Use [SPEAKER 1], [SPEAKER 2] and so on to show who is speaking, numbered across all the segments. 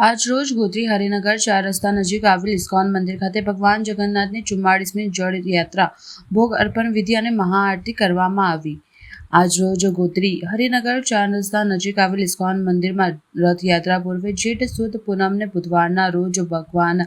[SPEAKER 1] આજ રોજ ગોત્રી હરિનગર ચાર રસ્તા નજીક આવેલ ઇસ્કોન મંદિર ખાતે ભગવાન જગન્નાથની ચુમ્માળીસમી જળ યાત્રા ભોગ અર્પણ વિધિ અને મહાઆરતી કરવામાં આવી. આજ રોજ ગોત્રી હરિનગર ચાર રસ્તા નજીક આવેલ ઇસ્કોન મંદિરમાં રથયાત્રા પૂર્વે જેઠ સુદ પૂનમને બુધવારના રોજ ભગવાન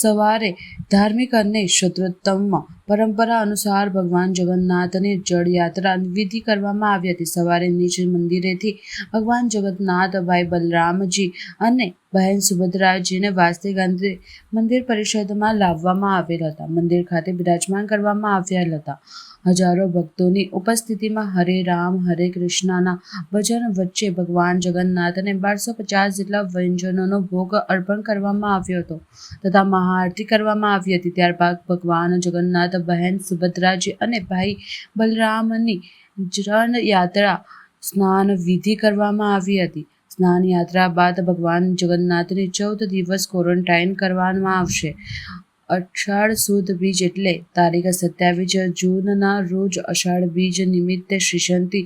[SPEAKER 1] સવારે ધાર્મિક અને શત્રુત્તમ પરંપરા અનુસાર ભગવાન જગન્નાથની જળયાત્રા વિધિ કરવામાં આવી હતી. સવારે નીચ મંદિરેથી ભગવાન જગન્નાથ, ભાઈ બલરામજી અને બહેન સુભદ્રાજીને વાસ્તે ગાંધી મંદિર પરિષદમાં લાવવામાં આવેલ હતા. મંદિર ખાતે બિરાજમાન કરવામાં આવ્યા હતા. હજારો ભક્તોની ઉપસ્થિતિમાં હરે રામ, હરે કૃષ્ણના ભજન વચ્ચે ભગવાન જગન્નાથ અને બારસો પચાસ જેટલા વ્યંજનોનો ભોગ અર્પણ કરવામાં આવ્યો હતો તથા મહાઆરતી કરવામાં આવી હતી. ત્યારબાદ ભગવાન જગન્નાથ, બહેન સુભદ્રાજી અને ભાઈ બલરામની જળ યાત્રા સ્નાન વિધિ કરવામાં આવી હતી. સ્નાન યાત્રા બાદ ભગવાન જગન્નાથને ચૌદ દિવસ ક્વોરન્ટાઇન કરવામાં આવશે. અષાઢ સુદ બીજ એટલે તારીખ સત્યાવીસ જૂનના રોજ અષાઢ બીજ નિમિત્તે શ્રીશંતી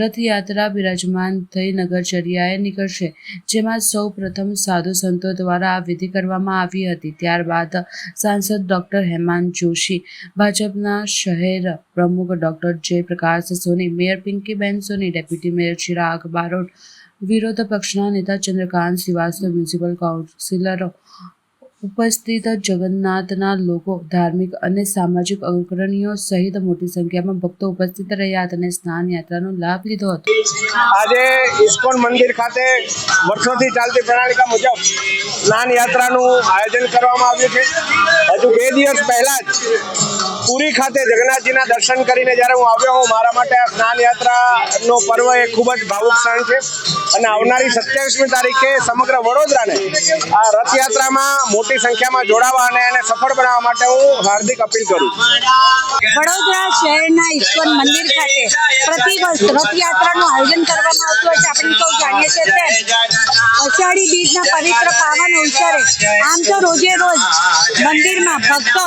[SPEAKER 1] રથયાત્રા બિરાજમાન થઈ નગરચર્યાએ નીકળશે, જેમાં સૌ પ્રથમ સાધુ સંતો દ્વારા આ વિધિ કરવામાં આવી હતી. ત્યારબાદ સાંસદ ડૉક્ટર હેમાંત જોશી, ભાજપના શહેર પ્રમુખ doctor Jayprakash Soni, mayor Pinkiben Soni, deputy mayor Chirag Barot, વિરોધ પક્ષના નેતા ચંદ્રકાંત શ્રીવાસ્તવ, મ્યુનિસિપલ કાઉન્સિલરો ઉપસ્થિત જગન્નાથના લોકો, ધાર્મિક અને સામાજિક અગ્રણીઓ સહિત મોટી સંખ્યામાં ભક્તો ઉપસ્થિત રહ્યા હતા અને સ્નાન યાત્રાનો લાભ લીધો હતો.
[SPEAKER 2] આજે ઇસ્કોન મંદિર ખાતે વર્ષોથી ચાલતી પ્રણાલિકા મુજબ સ્નાન યાત્રાનું આયોજન કરવામાં આવ્યું છે. હજુ બે દિવસ પહેલા જ પુરી ખાતે જગન્નાથજીના દર્શન કરીને જ્યારે હું આવ્યો હું મારા માટે આ સ્નાન યાત્રાનો પર્વ એ ખૂબ જ ભાવુક ક્ષણ છે. અને આવનારી સત્યાવીસમી તારીખે સમગ્ર વડોદરાને આ રથયાત્રામાં મોટી સંખ્યામાં જોડાવા અને એને સફળ બનાવવા માટે હું હાર્દિક અપીલ કરું
[SPEAKER 3] વડોદરા શહેરના ઈશ્વર મંદિર ખાતે પ્રતિ વર્ષ રથયાત્રાનું આયોજન કરવામાં આવતું હોય છે. આપણે સૌ જાણીએ છીએ તેમ અષાઢી બીજના પવિત્ર પાવન અવસરે આમ તો રોજે રોજ મંદિરમાં ભક્તો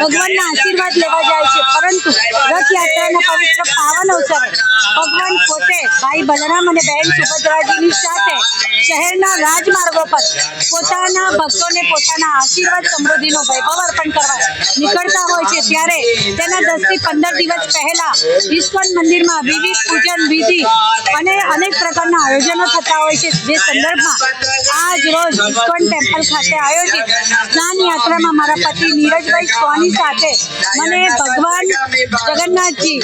[SPEAKER 3] ભગવાનના આશીર્વાદ લેવા જાય છે. પરંતુ રથયાત્રાના પવિત્ર પાવન અવસરે ભગવાન પોતે ભાઈ બલરામ અને બહેન સુભદ્રાજીની સાથે શહેરના રાજમાર્ગો પર પોતાના ભક્તોને પોતાના આશીર્વાદ સમૃદ્ધિનો વૈભવ અર્પણ કરવા નીકળતા હોય છે ત્યારે તેના દસથી પંદર દિવસ પહેલા ઇસ્કોન મંદિરમાં વિવિધ પૂજન વિધિ અને અનેક પ્રકારના આયોજનો થતા હોય છે. જે સંદર્ભમાં આજ રોજ ઇસ્કોન ટેમ્પલ ખાતે આયોજિત સ્નાન યાત્રામાં મારા પતિ નીરજભાઈ સ્વામી સાથે મને ભગવાન જગન્નાથજી,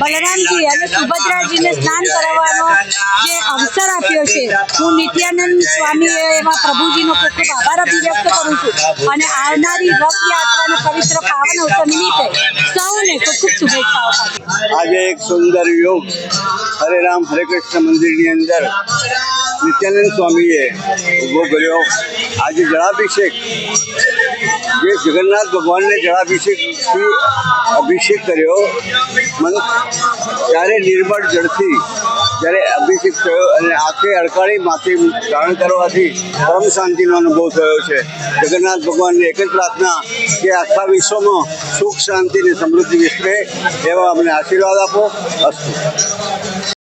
[SPEAKER 3] બલરામજી અને સુભદ્રાજીને સ્નાન કરાવવાનો જે અવસર આપ્યો છે. હું નિત્યાનંદ સ્વામીએ એવા પ્રભુજીનો ખૂબ ખૂબ આભાર અભિવ્યક્ત કરું છું. અને આવનારી રથયાત્રાના પવિત્ર પાવન અવસર નિમિત્તે સૌને ખૂબ ખૂબ શુભેચ્છાઓ
[SPEAKER 4] આજે એક સુંદર યોગ. હરે રામ હરે કૃષ્ણ મંદિરની અંદર નિત્યાનંદ સ્વામીએ ઊભો કર્યો. આજે જળાભિષેક. જે જગન્નાથ ભગવાનને જળાભિષેકથી અભિષેક કર્યો. મન ત્યારે નિર્મળ જળથી જ્યારે અભિષેક થયો અને આખી અડકાળી માથે ધારણ કરવાથી પરમ શાંતિનો અનુભવ થયો છે. જગન્નાથ ભગવાનને એક જ પ્રાર્થના કે આખા વિશ્વમાં સુખ, શાંતિ અને સમૃદ્ધિ વિસ્તરે એવા અમને આશીર્વાદ આપો. અસ્તુ.